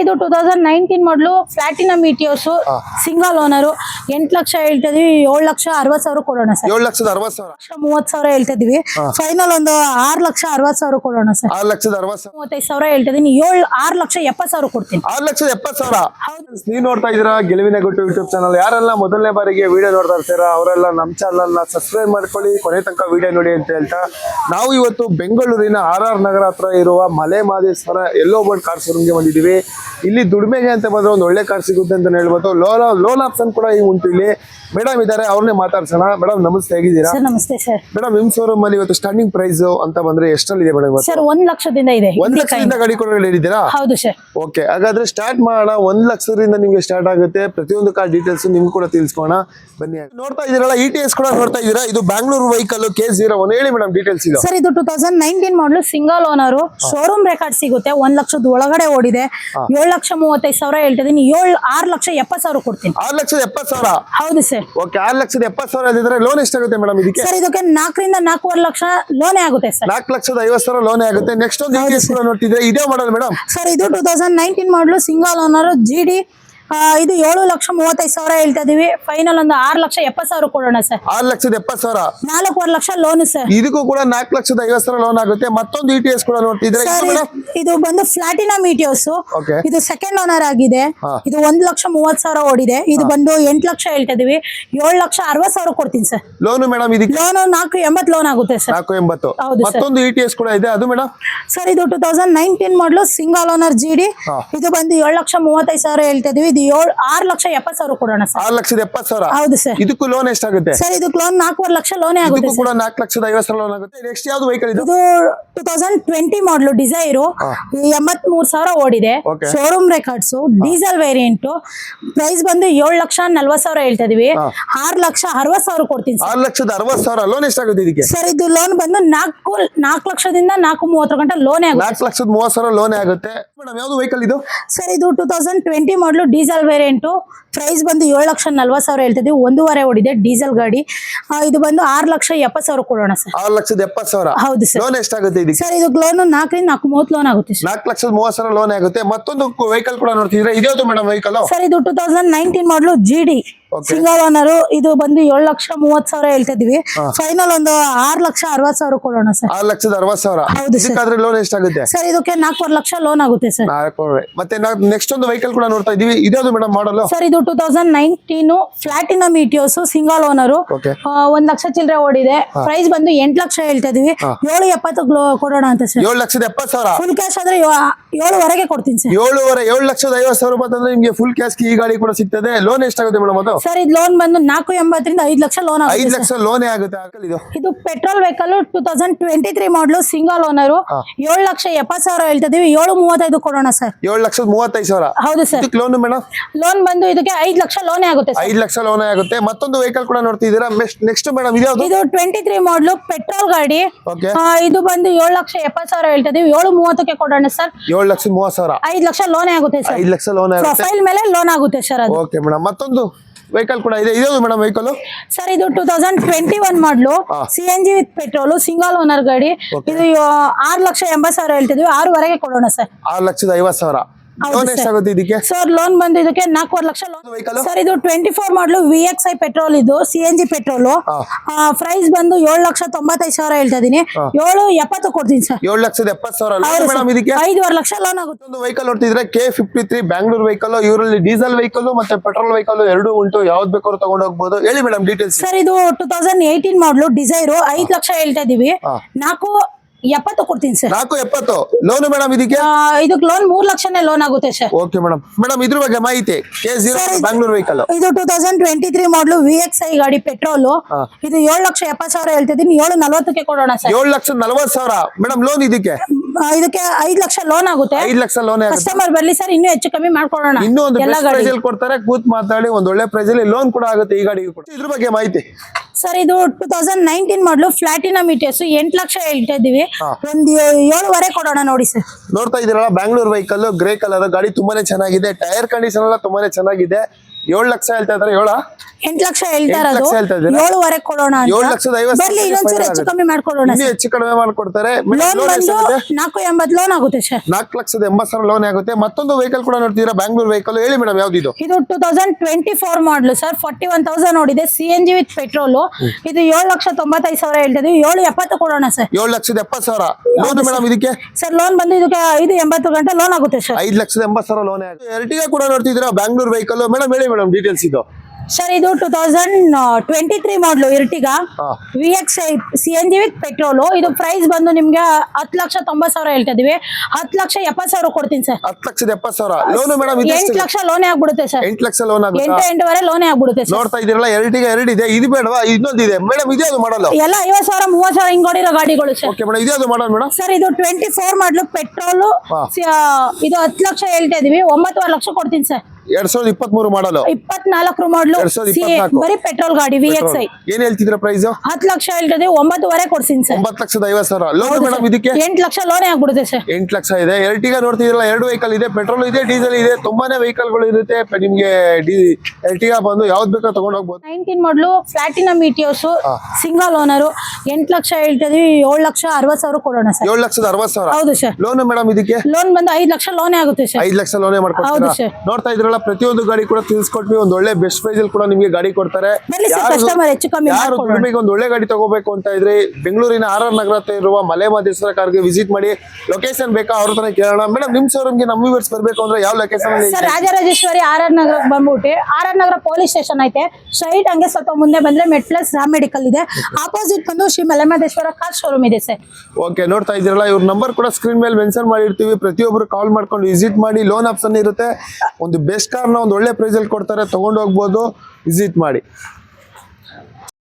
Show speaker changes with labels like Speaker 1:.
Speaker 1: ಇದು two thousand nineteen model platinum Etios single owner ಎಂಟು ಲಕ್ಷ ಹೇಳ್ತಾ ಇದೀವಿ ಏಳು ಲಕ್ಷ ಅರವತ್ ಸಾವಿರ ಕೊಡೋಣ ಸರ್.
Speaker 2: ಏಳು ಲಕ್ಷದ ಅರವತ್ ಸಾವಿರ?
Speaker 1: ಲಕ್ಷ ಮೂವತ್ತು ಸಾವಿರ ಹೇಳ್ತಾ ಇದೀವಿ ಫೈನಲ್ ಒಂದು ಆರ್ ಲಕ್ಷ ಅರವತ್ ಸಾವಿರ ಕೊಡೋಣ ಸರ್.
Speaker 2: ಆರು ಲಕ್ಷದ ಅರವತ್ ಸಾವಿರ.
Speaker 1: ಮೂವತ್ತೈದು ಸಾವಿರ ಹೇಳ್ತಾ ಇದೀನಿ ಏಳು ಆರ್ ಲಕ್ಷ ಎಪ್ಪತ್ತು ಸಾವಿರ ಕೊಡ್ತೀನಿ.
Speaker 2: ಆರ್ ಲಕ್ಷದ ಎಪ್ಪತ್ ಸಾವಿರ? ನೀವು ನೋಡ್ತಾ ಇದೀರಾ ಗೆಲುವಿನ ಗುಟ್ಟು ಯೂಟ್ಯೂಬ್ ಚಾನಲ್ ಯಾರೆಲ್ಲ ಮೊದಲನೇ ಬಾರಿಗೆ ವಿಡಿಯೋ ನೋಡ್ತಾ ಇರ್ತೀರಾ ಅವರೆಲ್ಲ ನಮ್ಮ ಚಾನಲ್ನ ಸಬ್ಸ್ಕ್ರೈಬ್ ಮಾಡ್ಕೊಳ್ಳಿ. ಕೊನೆ ತನಕ ವಿಡಿಯೋ ನೋಡಿ ಅಂತ ಹೇಳ್ತಾ ನಾವು ಇವತ್ತು ಬೆಂಗಳೂರಿನ ಆರ್ ಆರ್ ನಗರ ಹತ್ರ ಇರುವ Male Madeshwara yellow board car ಶೋರೂಮ್ಗೆ ಬಂದಿದ್ದೀವಿ. ಇಲ್ಲಿ ದುಡಿಮೆಗೆ ಅಂತ ಬಂದ್ರೆ ಒಂದು ಒಳ್ಳೆ ಕಾರ್ ಸಿಗುತ್ತೆ ಅಂತ ಹೇಳ್ಬೋದು. ಲೋನ್ ಲೋನ್ ಆಪ್ಷನ್ ಕೂಡ ಈಗ ಉಂಟು ಇಲ್ಲಿ ಮೇಡಮ್ ಇದ್ದಾರೆ ಅವ್ರನ್ನೇ ಮಾತಾಡ್ಸೋಣ. ಮೇಡಮ್ ನಮಸ್ತೆ ಹೇಗಿದ್ದೀರಾ?
Speaker 1: ಸರ್ ನಮಸ್ತೆ ಸರ್.
Speaker 2: ಮೇಡಮ್ ನಿಮ್ ಶೋರೂಮ್ ಅಲ್ಲಿ ಇವತ್ತು ಸ್ಟಾರ್ಟಿಂಗ್ ಪ್ರೈಸ್ ಅಂತ ಬಂದ್ರೆ ಎಷ್ಟಲ್ಲಿದೆ ಮೇಡಮ್
Speaker 1: ಸರ್ ಒಂದ್ ಲಕ್ಷದಿಂದ ಇದೆ.
Speaker 2: ಒಂದ್ ಲಕ್ಷದಿಂದ ಗಾಡಿ ಕೊಡೋರು ಹೇಳಿದ್ದೀರಾ?
Speaker 1: ಹೌದು ಸರ್.
Speaker 2: ಓಕೆ ಹಾಗಾದ್ರೆ ಸ್ಟಾರ್ಟ್ ಮಾಡೋಣ. ಒಂದ್ ಲಕ್ಷದಿಂದ ನಿಮ್ಗೆ ಸ್ಟಾರ್ಟ್ ಆಗುತ್ತೆ. ಪ್ರತಿಯೊಂದು ಕಾರ್ ಡೀಟೇಲ್ಸ್ ನಿಮ್ಗೆ ಕೂಡ ತಿಳಿಸ್ಕೋಣ ಬನ್ನಿ ನೋಡ್ತಾ ಇದೀರಲ್ಲ ಇ ಟಿ ಎಸ್ ಕೂಡ ನೋಡ್ತಾ ಇದೀರಾ ಇದು Bangalore vehicle K zero one ಹೇಳಿ ಮೇಡಮ್ ಡೀಟೇಲ್ಸ್ ಇದು.
Speaker 1: ಸರ್ ಇದು two thousand nineteen model single owner showroom record ಸಿಗುತ್ತೆ. ಒಂದ್ ಲಕ್ಷದ ಒಳಗಡೆ ಓಡಿದೆ. ಏಳು ಲಕ್ಷ ಮೂವತ್ತೈದು ಸಾವಿರ ಹೇಳ್ತಿದ್ದೀನಿ. ಏಳು ಆರು ಲಕ್ಷ ಎಪ್ಪತ್ತು ಸಾವಿರ ಕೊಡ್ತೀನಿ.
Speaker 2: ಆರು ಲಕ್ಷದ ಎಪ್ಪತ್ತು ಸಾವಿರ?
Speaker 1: ಹೌದು ಸರ್.
Speaker 2: ಓಕೆ ಆರು ಲಕ್ಷದ ಎಪ್ಪತ್ತು ಸಾವಿರ ಇದ್ರೆ ಲೋನ್ ಎಷ್ಟಾಗುತ್ತೆ ಮೇಡಮ್ ಇದಕ್ಕೆ?
Speaker 1: ಸರ್ ಇದಕ್ಕೆ ನಾಲ್ಕರಿಂದ ನಾಲ್ಕೂವರೆ ಲಕ್ಷ ಲೋನೇ ಆಗುತ್ತೆ ಸರ್.
Speaker 2: ನಾಲ್ಕು ಲಕ್ಷದ ಐವತ್ತು ಸಾವಿರ ಲೋನ್ ಆಗುತ್ತೆ. ನೆಕ್ಸ್ಟ್ ಒಂದು ನೋಡ್ತಿದ್ರೆ ಇದೇ. ಮಾಡಲ್ ಮೇಡಮ್
Speaker 1: ಸರ್ ಇದು two thousand nineteen model single owner G D ಇದು ಏಳು ಲಕ್ಷ ಮೂವತ್ತೈದು ಸಾವಿರ ಹೇಳ್ತಾ ಇದೀವಿ. ಫೈನಲ್ ಒಂದು ಆರು ಲಕ್ಷ ಎಪ್ಪತ್ತು ಸಾವಿರ ಕೊಡೋಣ ಸರ್.
Speaker 2: ಆರು ಲಕ್ಷದ ಎಪ್ಪತ್ತು ಸಾವಿರ?
Speaker 1: ನಾಲ್ಕೂವರೆ ಲಕ್ಷ ಲೋನ್ ಸರ್.
Speaker 2: ಇದಕ್ಕೂ ಕೂಡ ನಾಲ್ಕು ಲಕ್ಷದ ಐವತ್ತು ಸಾವಿರ ಲೋನ್ ಆಗುತ್ತೆ. ಮತ್ತೊಂದು ಇ ಟಿ ಎಸ್ ಕೂಡ ನೋಡ್ತಿದ್ರೆ
Speaker 1: ಸರ್
Speaker 2: ಇದು ಬಂದು
Speaker 1: ಇದು ಬಂದು ಟಿ
Speaker 2: ಎಸ್
Speaker 1: ಇದು ಸೆಕೆಂಡ್ ಓನರ್ ಆಗಿದೆ.
Speaker 2: ಹಾ.
Speaker 1: ಇದು ಒಂದ್ ಲಕ್ಷ ಮೂವತ್ ಸಾವಿರ ಓಡಿದೆ. ಇದು ಬಂದು ಎಂಟು ಲಕ್ಷ ಹೇಳ್ತಾ ಇದೀವಿ. ಏಳು ಲಕ್ಷ ಅರವತ್ ಸಾವಿರ ಕೊಡ್ತೀನಿ ಸರ್.
Speaker 2: ಲೋನ್ ಮೇಡಮ್ ಇದಕ್ಕೆ?
Speaker 1: ಲೋನ್ ನಾಲ್ಕು ಎಂಬತ್ ಲೋನ್ ಆಗುತ್ತೆ ಸರ್.
Speaker 2: ನಾಲ್ಕು ಎಂಬತ್ತು.
Speaker 1: ಹೌದು.
Speaker 2: ಮತ್ತೊಂದು ಇ ಟಿ ಎಸ್ ಕೂಡ ಇದೆ. ಅದು ಮೇಡಮ್?
Speaker 1: ಸರ್ ಇದು two thousand nineteen model single owner G D
Speaker 2: ಹಾ.
Speaker 1: ಇದು ಬಂದು ಏಳು ಲಕ್ಷ ಮೂವತ್ತೈದು ಸಾವಿರ ಹೇಳ್ತಾ ಇದೀವಿ. ಇದು ಏಳು ಆರು ಲಕ್ಷ ಎಪ್ಪತ್ ಸಾವಿರ ಕೊಡೋಣ ಸರ್.
Speaker 2: ಆರು ಲಕ್ಷದ ಎಪ್ಪತ್ತು ಸಾವಿರ?
Speaker 1: ಹೌದು ಸರ್.
Speaker 2: ಇದಕ್ಕೂ ಲೋನ್ ಎಷ್ಟಾಗುತ್ತೆ?
Speaker 1: ಸರ್ ಇದಕ್ಕೆ ಲೋನ್ ನಾಲ್ಕೂವರೆ ಲಕ್ಷ ಲೋನ್ ಆಗುತ್ತೆ
Speaker 2: ಇದಕ್ಕೂ ಕೂಡ ನಾಲ್ಕು ಲಕ್ಷದ ಐವತ್ತು ಸಾವಿರ ಲೋನ್ ಆಗುತ್ತೆ. ನೆಕ್ಸ್ಟ್ ಯಾವ್ದು ವೆಹಿಕಲ್ ಇದು?
Speaker 1: ಇದು two thousand twenty model Dzire. ಎಂಬತ್ ಮೂರ್ ಸಾವಿರ ಓಡಿದೆ.
Speaker 2: Okay.
Speaker 1: Showroom records diesel variant price ಬಂದು ಏಳು ಲಕ್ಷ ನಲ್ವತ್ ಸಾವಿರ ಹೇಳ್ತಾ ಇದೀವಿ. ಆರು ಲಕ್ಷ ಅರವತ್ ಸಾವಿರ ಕೊಡ್ತೀನಿ ಸರ್.
Speaker 2: ಆರು ಲಕ್ಷದ ಅರವತ್ತು ಸಾವಿರ ಲೋನ್ ಎಷ್ಟಾಗುತ್ತೆ ಇದಕ್ಕೆ?
Speaker 1: ಸರ್ ಇದು ಲೋನ್ ಬಂದು ನಾಲ್ಕು ನಾಲ್ಕು ಲಕ್ಷದಿಂದ ನಾಲ್ಕು ಮೂವತ್ತರ ಗಂಟೆ ಲೋನ್ ಆಗುತ್ತೆ
Speaker 2: ನಾಲ್ಕು ಲಕ್ಷದ ಮೂವತ್ತು ಸಾವಿರ ಲೋನ್ ಆಗುತ್ತೆ. ಮೇಡಮ್ ಯಾವ್ದು ವೆಹಿಕಲ್ ಇದು?
Speaker 1: ಸರ್ ಇದು two thousand twenty model diesel variant. Price ಬಂದು ಏಳು ಲಕ್ಷ ನಲ್ವತ್ತು ಸಾವಿರ ಹೇಳ್ತಿದ್ವಿ. ಒಂದೂವರೆ ಓಡಿದೆ ಡೀಸೆಲ್ ಗಾಡಿ. ಇದು ಬಂದು ಆರು ಲಕ್ಷ ಎಪ್ಪತ್ತು ಸಾವಿರ ಕೊಡೋಣ ಸರ್.
Speaker 2: ಆರು ಲಕ್ಷದ ಎಪ್ಪತ್ತು ಸಾವಿರ?
Speaker 1: ಹೌದು ಸರ್.
Speaker 2: ಲೋನ್ ಎಷ್ಟಾಗುತ್ತೆ ಇದಕ್ಕೆ?
Speaker 1: ಸರ್ ಇದು ಲೋನ್ ನಾಲ್ಕರಿಂದ ನಾಲ್ಕು ಮೂವತ್ತು ಲೋನ್ ಆಗುತ್ತೆ ಸರ್.
Speaker 2: ನಾಲ್ಕು ಲಕ್ಷದ ಮೂವತ್ತು ಸಾವಿರ ಲೋನ್ ಆಗುತ್ತೆ. ಮತ್ತೊಂದು ವೆಹಿಕಲ್ ಕೂಡ ನೋಡ್ತಿದ್ರೆ ಇದ್ಯಾವ್ದು ಮೇಡಮ್ ವೆಹಿಕಲ್
Speaker 1: ಸರ್ ಇದು two thousand nineteen model G D. Single owner ಇದು ಬಂದು ಏಳು ಲಕ್ಷ ಮೂವತ್ತು ಸಾವಿರ ಹೇಳ್ತಾ ಇದೀವಿ. ಫೈನಲ್ ಒಂದು ಆರ್ ಲಕ್ಷ ಅರವತ್ತು ಸಾವಿರ ಕೊಡೋಣ ಸರ್.
Speaker 2: ಆರ್ ಲಕ್ಷದ ಅರವತ್ತು ಸಾವಿರ.
Speaker 1: ಹೌದು ಸರ್.
Speaker 2: ಲೋನ್ ಎಷ್ಟಾಗುತ್ತೆ?
Speaker 1: ಸರ್ ಇದಕ್ಕೆ ನಾಲ್ಕೂವರೆ ಲಕ್ಷ ಲೋನ್ ಆಗುತ್ತೆ ಸರ್.
Speaker 2: ಮತ್ತೆ ನೆಕ್ಸ್ಟ್ ಒಂದು ವೆಹಿಕಲ್ ಕೂಡ ನೋಡ್ತಾ ಇದೀವಿ. ಇದ್ಯಾವ್ದು ಮೇಡಮ್ ಮಾಡಲು
Speaker 1: ಸರ್ ಇದು two thousand nineteen platinum Etios single owner ಒಂದ್ ಲಕ್ಷ ಚಿಲ್ಲರೆ ಓಡಿದೆ. ಪ್ರೈಸ್ ಬಂದು ಎಂಟ್ ಲಕ್ಷ ಹೇಳ್ತಾ ಇದೀವಿ. ಏಳು ಎಪ್ಪತ್ತು ಕೊಡೋಣ ಅಂತ ಸರ್.
Speaker 2: ಏಳು ಲಕ್ಷದ ಎಪ್ಪತ್ತು ಸಾವಿರ?
Speaker 1: ಫುಲ್ ಕ್ಯಾಶ್ ಆದ್ರೆ ಏಳುವರೆಗೆ ಕೊಡ್ತೀನಿ ಸರ್.
Speaker 2: ಏಳುವರೆ ಏಳು ಲಕ್ಷದ ಐವತ್ತು ಸಾವಿರ ರೂಪಾಯಿ ಅಂದ್ರೆ ನಿಮ್ಗೆ ಫುಲ್ ಕ್ಯಾಶ್ ಈ ಗಾಡಿ ಕೂಡ ಸಿಗ್ತದೆ. ಲೋನ್ ಎಷ್ಟಾಗುತ್ತೆ ಮೇಡಮ್ ಅದು?
Speaker 1: ಸರ್ ಇದು ಲೋನ್ ಬಂದು ನಾಲ್ಕು ಎಂಬತ್ತರಿಂದ ಐದು ಲಕ್ಷ ಲೋನ್
Speaker 2: ಐದು ಲಕ್ಷ ಲೋನೇ ಆಗುತ್ತೆ ಇದು?
Speaker 1: ಇದು petrol vehicle two thousand twenty three model single owner ಏಳು ಲಕ್ಷ ಎಪ್ಪತ್ತು ಸಾವಿರ ಹೇಳ್ತಾ ಇದೀವಿ ಏಳು ಮೂವತ್ತೈದು ಕೊಡೋಣ ಸರ್
Speaker 2: ಏಳು ಲಕ್ಷದ ಮೂವತ್ತೈದು ಸಾವಿರ?
Speaker 1: ಹೌದು ಸರ್
Speaker 2: ಇದಕ್ಕೆ ಲೋನ್ ಮೇಡಮ್
Speaker 1: ಲೋನ್ ಬಂದು ಇದಕ್ಕೆ ಐದು ಲಕ್ಷ ಲೋನೇ ಆಗುತ್ತೆ ಸರ್
Speaker 2: ಐದು ಲಕ್ಷ ಲೋನ್ ಆಗುತ್ತೆ. ಮತ್ತೊಂದು ವೆಹಿಕಲ್ ಕೂಡ ನೋಡ್ತಿದ್ದೀರಾ? ನೆಕ್ಸ್ಟ್ ಮೇಡಮ್ ಇದ್ಯಾವುದು
Speaker 1: ಇದು ಟ್ವೆಂಟಿ ತ್ರೀ ಮಾಡಲು ಪೆಟ್ರೋಲ್ ಗಾಡಿ. ಆ, ಇದು ಬಂದು ಏಳು ಲಕ್ಷ ಎಪ್ಪತ್ತು ಸಾವಿರ ಹೇಳ್ತಾ ಇದೀವಿ ಏಳು ಮೂವತ್ತಕ್ಕೆ ಕೊಡೋಣ ಸರ್
Speaker 2: ಏಳು ಲಕ್ಷ ಮೂವತ್ತು ಸಾವಿರ.
Speaker 1: ಐದು ಲಕ್ಷ ಲೋನೇ ಆಗುತ್ತೆ ಸರ್
Speaker 2: ಐದು ಲಕ್ಷ ಲೋನ್ ಆಗುತ್ತೆ.
Speaker 1: ಪ್ರೊಫೈಲ್ ಮೇಲೆ ಲೋನ್ ಆಗುತ್ತೆ ಸರ್ ಅದು.
Speaker 2: ಓಕೆ ಮೇಡಮ್ ಮತ್ತೊಂದು? ವೆಹಿಕಲ್ ಕೂಡ ಇದೆ. ಇದೆ ಮೇಡಮ್ ವೆಹಿಕಲ್
Speaker 1: ಸರ್ ಇದು two thousand twenty one model C N G with petrol single owner ಗಾಡಿ. ಇದು ಆರು ಲಕ್ಷ ಎಂಬತ್ತು ಸಾವಿರ ಹೇಳ್ತಿದ್ವಿ. ಆರೂವರೆಗೆ ಕೊಡೋಣ ಸರ್
Speaker 2: ಆರು ಲಕ್ಷದ ಐವತ್ತು ಸಾವಿರ. Loan
Speaker 1: sir.
Speaker 2: ಎಷ್ಟಾಗುತ್ತೆ ಇದಕ್ಕೆ?
Speaker 1: ಸರ್ ಲೋನ್ ಬಂದು ಇದಕ್ಕೆ ನಾಲ್ಕೂವರೆ ಲಕ್ಷ ಲೋನ್ ಸರ್ ಇದು twenty four model V X I petrol ಇದು C N G petrol price ಬಂದು ಏಳು ಲಕ್ಷ ತೊಂಬತ್ತೈದು ಸಾವಿರ ಹೇಳ್ತಾ ಇದೀನಿ. ಏಳು ಎಪ್ಪತ್ತು ಕೊಡ್ತೀನಿ ಸರ್.
Speaker 2: ಏಳು ಲಕ್ಷದ ಎಪ್ಪತ್ತು ಸಾವಿರ ಇದಕ್ಕೆ?
Speaker 1: ಐದುವರೆ ಲಕ್ಷ ಲೋನ್ ಆಗುತ್ತೆ.
Speaker 2: ಒಂದು ವೆಹಿಕಲ್ ನೋಡ್ತಿದ್ರೆ K fifty three Bangalore vehicle ಇವರಲ್ಲಿ ಡೀಸೆಲ್ ವೆಹಿಕಲ್ ಮತ್ತೆ ಪೆಟ್ರೋಲ್ ವೆಹಿಕಲ್ ಎರಡು ಉಂಟು. ಯಾವ್ದು ಬೇಕಾದ್ರೂ ತಗೊಂಡು ಹೋಗ್ಬೋದು. ಹೇಳಿ ಮೇಡಮ್ ಡೀಟೇಲ್ಸ್
Speaker 1: ಸರ್ ಇದು two thousand eighteen model Dzire ಐದು ಲಕ್ಷ ಹೇಳ್ತಾ ಇದೀವಿ. ನಾಲ್ಕು ಎಪ್ಪತ್ತು ಕೊಡ್ತೀನಿ ಸರ್.
Speaker 2: ನಾಲ್ಕು ಎಪ್ಪತ್ತು. ಲೋನ್ ಮೇಡಮ್ ಇದಕ್ಕೆ?
Speaker 1: ಇದಕ್ಕೆ ಲೋನ್ ಮೂರ್ ಲಕ್ಷನೇ ಲೋನ್ ಆಗುತ್ತೆ ಸರ್.
Speaker 2: ಓಕೆ ಮೇಡಮ್ ಮೇಡಮ್ ಇದ್ರ ಬಗ್ಗೆ ಮಾಹಿತಿ. ಕೆ ಜೀರೋ ಬ್ಯಾಂಗ್ಳೂರ್ ವೆಹಿಕಲ್
Speaker 1: ಇದು two thousand twenty three model V X I ಗಾಡಿ ಪೆಟ್ರೋಲ್ ಇದು ಏಳು ಲಕ್ಷ ಎಪ್ಪತ್ತು ಸಾವಿರ ಹೇಳ್ತಿದ್ದೀನಿ. ಏಳು ನಲ್ವತ್ತಕ್ಕೆ ಕೊಡೋಣ ಸರ್.
Speaker 2: ಏಳು ಲಕ್ಷ ನಲ್ವತ್ತು ಸಾವಿರ. ಮೇಡಮ್ ಲೋನ್ ಇದಕ್ಕೆ?
Speaker 1: ಇದಕ್ಕೆ ಐದು ಲಕ್ಷ ಲೋನ್ ಆಗುತ್ತೆ.
Speaker 2: ಐದು ಲಕ್ಷ ಲೋನ್
Speaker 1: ಕಸ್ಟಮರ್ ಬರ್ಲಿ ಸರ್ ಇನ್ನೂ ಹೆಚ್ಚು ಕಮ್ಮಿ ಮಾಡ್ಕೊಡೋಣ
Speaker 2: ಇನ್ನೂ ಒಂದು
Speaker 1: ಎಲ್ಲ ಗಾಡಿ.
Speaker 2: ಕೊಡ್ತಾರೆ. ಕೂತ್ ಮಾತಾಡಿ ಒಂದ್ ಒಳ್ಳೆ ಪ್ರೈಸ್ ಅಲ್ಲಿ ಲೋನ್ ಕೂಡ ಆಗುತ್ತೆ ಈ ಗಾಡಿಗೆ ಇದ್ರ ಬಗ್ಗೆ ಮಾಹಿತಿ.
Speaker 1: ಸರ್ ಇದು ಟೂ ತೌಸಂಡ್ ನೈನ್ಟೀನ್ ಮಾಡಲು ಫ್ಲಾಟಿನ ಮೀಟರ್ಸ್ ಎಂಟು ಲಕ್ಷ ಹೇಳ್ತಾ ಇದೀವಿ. ಒಂದು ಏಳುವರೆ ಕೊಡೋಣ ನೋಡಿ ಸರ್
Speaker 2: ನೋಡ್ತಾ ಇದೀರಲ್ಲ ಬ್ಯಾಂಗ್ಳೂರ್ ವೆಹಿಕಲ್ ಗ್ರೇ ಕಲರ್ ಗಾಡಿ ತುಂಬಾನೇ ಚೆನ್ನಾಗಿದೆ ಟೈರ್ ಕಂಡೀಷನ್ ಎಲ್ಲ ತುಂಬಾನೇ ಚೆನ್ನಾಗಿದೆ. ಏಳು ಲಕ್ಷ ಹೇಳ್ತಾ ಇದಾರೆ ಏಳ?
Speaker 1: ಎಂಟ್ ಲಕ್ಷ ಹೇಳ್ತಾ ಇರೋದು
Speaker 2: ಲಕ್ಷ ಹೇಳ್ತಾ ಇದ್ದೀರಾ?
Speaker 1: ಏಳುವರೆ ಕೊಡೋಣ.
Speaker 2: ಏಳು ಲಕ್ಷದ ಐವತ್ತು
Speaker 1: ಬರ್ಲಿ ಹೆಚ್ಚು
Speaker 2: ಆಗುತ್ತೆ.
Speaker 1: ಕಮ್ಮಿ ಮಾಡ್ಕೊಡೋಣ
Speaker 2: ಇನ್ನೂ ಹೆಚ್ಚು ಕಡಿಮೆ ಮಾಡ್ಕೊಡ್ತಾರೆ.
Speaker 1: ನಾಲ್ಕು ಎಂಬತ್ತು ಲೋನ್ ಆಗುತ್ತೆ ಸರ್.
Speaker 2: ನಾಲ್ಕು ಲಕ್ಷದ ಎಂಬತ್ತು ಸಾವಿರ ಲೋನ್ ಆಗುತ್ತೆ. ಮತ್ತೊಂದು ವೆಹಿಕಲ್ ಕೂಡ ನೋಡ್ತೀರಾ ಬ್ಯಾಂಗ್ಳೂರ್ ವೆಹಿಕಲ್ ಹೇಳಿ ಮೇಡಮ್ ಯಾವ್ದು
Speaker 1: ಇದು two thousand twenty four model sir. Forty one thousand ನೋಡಿದೆ C N G with petrol ಇದು ಏಳು ಲಕ್ಷ ತೊಂಬತ್ತೈದು ಸಾವಿರ ಹೇಳ್ತದೆ ಏಳು ಎಪ್ಪತ್ತು ಕೊಡೋಣ ಸರ್.
Speaker 2: ಏಳು ಲಕ್ಷದ ಎಪ್ಪತ್ತು ಸಾವಿರ. ಹೌದು ಮೇಡಮ್ ಇದಕ್ಕೆ?
Speaker 1: ಸರ್ ಲೋನ್ ಬಂದು ಇದಕ್ಕೆ ಐದು ಎಂಬತ್ತು ಗಂಟೆ ಲೋನ್ ಆಗುತ್ತೆ ಸರ್.
Speaker 2: ಐದು ಲಕ್ಷದ ಎಂಬತ್ತು ಸಾವಿರ ಲೋನ್ ಎರಟಿಗ ಕೂಡ ನೋಡ್ತಿದ್ದೀರಾ? ಬ್ಯಾಂಗ್ಳೂರ್ ವೆಹಿಕಲ್ ಮೇಡಮ್ ಹೇಳಿ ಮೇಡಮ್ ಡೀಟೇಲ್ಸ್ ಇದು?
Speaker 1: ಸರ್ ಇದು two thousand twenty three model Ertiga. V X C N G with petrol ಇದು ಪ್ರೈಸ್ ಬಂದು ನಿಮ್ಗೆ ಹತ್ತು ಲಕ್ಷ ತೊಂಬತ್ತು ಸಾವಿರ ಹೇಳ್ತಾ ಇದೀವಿ. ಹತ್ತು ಲಕ್ಷ ಎಪ್ಪತ್ತು ಸಾವಿರ ಕೊಡ್ತೀನಿ ಸರ್
Speaker 2: ಹತ್ತು ಲಕ್ಷದ ಎಪ್ಪತ್ತು ಸಾವಿರ. ಲೋನ್ ಮೇಡಮ್ ಇದು
Speaker 1: ಎಂಟು ಲಕ್ಷ ಲೋನೇ ಆಗ್ಬಿಡುತ್ತೆ ಸರ್
Speaker 2: ಎಂಟು ಲಕ್ಷ ಲೋನ್
Speaker 1: ಎಂಟು ಎಂಟುವರೆ ಲೋನೇ ಆಗ್ಬಿಡುತ್ತೆ ಸರ್
Speaker 2: ನೋಡ್ತಾ ಇದೀರಲ್ಲ ಎರಡಿಗ ಎರಡು ಇದೆ. ಇದು ಬೇಡವಾ? ಇನ್ನೊಂದಿದೆ ಮೇಡಮ್ ಇದೇ ಅದು ಮಾಡಲ್ಲ
Speaker 1: ಎಲ್ಲ ಐವತ್ತು ಸಾವಿರ ಮೂವತ್ತು ಸಾವಿರ ಹಿಂಗೊಡಿರೋ ಗಾಡಿಗಳು ಸರ್
Speaker 2: ಓಕೆ ಮೇಡಮ್ ಇದೇ ಅದು ಮಾಡೋದು ಮೇಡಮ್?
Speaker 1: ಸರ್ ಇದು ಟ್ವೆಂಟಿ ಫೋರ್ ಮಾಡಲು ಪೆಟ್ರೋಲು ಇದು ಹತ್ತು ಲಕ್ಷ ಹೇಳ್ತಾ ಇದೀವಿ. ಒಂಬತ್ತುವರೆ ಲಕ್ಷ ಕೊಡ್ತೀನಿ ಸರ್
Speaker 2: ಎರಡ್ ಸಾವಿರದ ಇಪ್ಪತ್ತ್ ಮೂರು ಮಾಡಲು.
Speaker 1: ಇಪ್ಪತ್ನಾಲ್ಕು ಮಾಡಲು
Speaker 2: ಎರಡ್ ಸಾವಿರದ ಇಪ್ಪತ್ನಾಲ್ಕು.
Speaker 1: ಬರೀ ಪೆಟ್ರೋಲ್ ಗಾಡಿ ವಿ ಎಕ್ಸ್ ಐ
Speaker 2: ಏನ್ ಹೇಳ್ತಿದ್ರ ಪ್ರೈಸ್
Speaker 1: ಹತ್ತು ಲಕ್ಷ ಹೇಳ್ತದೆ ಒಂಬತ್ತುವರೆ ಕೊಡ್ತೀನಿ ಸರ್.
Speaker 2: ಒಂಬತ್ತು ಲಕ್ಷದ ಐವತ್ತು ಸಾವಿರ. ಲೋನ್ ಮೇಡಮ್ ಇದಕ್ಕೆ?
Speaker 1: ಎಂಟು ಲಕ್ಷ ಲೋನ್ ಆಗ್ಬಿಡುತ್ತೆ ಸರ್.
Speaker 2: ಎಂಟು ಲಕ್ಷ ಇದೆ. ಎರಟಿಗ ನೋಡ್ತಿದ್ರಲ್ಲ ಎರಡು ವೆಹಿಕಲ್ ಇದೆ ಪೆಟ್ರೋಲ್ ಇದೆ ಡೀಸೆಲ್ ಇದೆ ತುಂಬಾನೇ ವೆಹಿಕಲ್ಗಳು ಇರುತ್ತೆ ನಿಮ್ಗೆ ಎರಟಿಗ ಬಂದು ಯಾವ್ದು ಬೇಕಾದ್ರೂ ತಗೊಂಡ್ ಹೋಗ್ಬೋದು?
Speaker 1: ನೈನ್ಟೀನ್ ಮಾಡಲು ಪ್ಲಾಟಿನಮ್ ಇಟಿಯೋಸ್ ಸಿಂಗಲ್ ಓನರ್ ಎಂಟು ಲಕ್ಷ ಹೇಳ್ತಾ ಇದೀವಿ ಏಳು ಲಕ್ಷ ಅರವತ್ತು ಸಾವಿರ ಕೊಡೋಣ ಸರ್.
Speaker 2: ಏಳು ಲಕ್ಷದ ಅರವತ್ತು ಸಾವಿರ?
Speaker 1: ಹೌದು ಸರ್.
Speaker 2: ಲೋನ್ ಮೇಡಮ್ ಇದಕ್ಕೆ?
Speaker 1: ಲೋನ್ ಬಂದು ಐದು ಲಕ್ಷ ಲೋನ್ ಆಗುತ್ತೆ ಸರ್.
Speaker 2: ಐದು ಲಕ್ಷ ಲೋನೇ ಮಾಡ್ಕೊಡ್ತೀರಾ? ನೋಡ್ತಾ ಇದ್ರಲ್ಲ ಪ್ರತಿಯೊಂದು ಗಾಡಿ ಕೂಡ ತಿಳಿಸ್ಕೊಟ್ವಿ ಒಂದ್ ಒಳ್ಳೆ ಬೆಸ್ಟ್ ಪ್ರೈಸ್ ಅಲ್ಲಿ ಕೂಡ ನಿಮ್ಗೆ ಗಾಡಿ ಕೊಡ್ತಾರೆ.
Speaker 1: ಒಂದ್
Speaker 2: ಯಾರು-. ಒಂದು ಒಳ್ಳೆ ಗಾಡಿ ತಗೋಬೇಕು ಅಂತ ಇದ್ರೆ ಬೆಂಗಳೂರಿನ ಆರ್ ಆರ್ ನಗರ ಇರುವ ಮಲೆ ಮಹದೇಶ್ವರ ಕಾರ್ಗೆ ವಿಸಿಟ್ ಮಾಡಿ ಲೊಕೇಶನ್ ಬೇಕಾ ಅವ್ರ ಹತ್ರ ಕೇಳೋಣ. ಮೇಡಮ್ ನಿಮ್ ಶೋರೂಮ್ಗೆ ನಮ್ಮ ವಿವರ್ಸ್ ಬರ್ಬೇಕು ಅಂದ್ರೆ ಯಾವ location
Speaker 1: Rajarajeshwari R R Nagar ಬಂದ್ಬಿಟ್ಟು R R Nagar police station ಐತೆ. ಸ್ಟ್ರೈಟ್ ಹಂಗೆ ಸ್ವಲ್ಪ ಮುಂದೆ ಬಂದ್ರೆ ಮೆಟ್ ಪ್ಲಸ್ ರಾಮ್ ಮೆಡಿಕಲ್ ಇದೆ. ಆಪೋಸಿಟ್ ಬಂದು ಶ್ರೀ ಮಲೆಮಹದೇಶ್ವರ ಕಾರ್ ಶೋರೂಮ್ ಇದೆ ಸರ್.
Speaker 2: ಓಕೆ ನೋಡ್ತಾ ಇದ್ದೀರಲ್ಲ ಇವ್ರ ನಂಬರ್ ಕೂಡ ಸ್ಕ್ರೀನ್ ಮೇಲೆ ಮೆನ್ಷನ್ ಮಾಡಿರ್ತೀವಿ. ಪ್ರತಿಯೊಬ್ಬರು ಕಾಲ್ ಮಾಡ್ಕೊಂಡು ವಿಸಿಟ್ ಮಾಡಿ ಲೋನ್ ಆಪ್ಷನ್ ಇರುತ್ತೆ. ಒಂದು ಬೆಸ್ಟ್ ಒಂದು ಒಳ್ಳೆ ಪ್ರೈಸಲ್ಲಿ ಕೊಡ್ತಾರೆ ತಗೊಂಡು ಹೋಗ್ಬೋದು. ವಿಸಿಟ್ ಮಾಡಿ.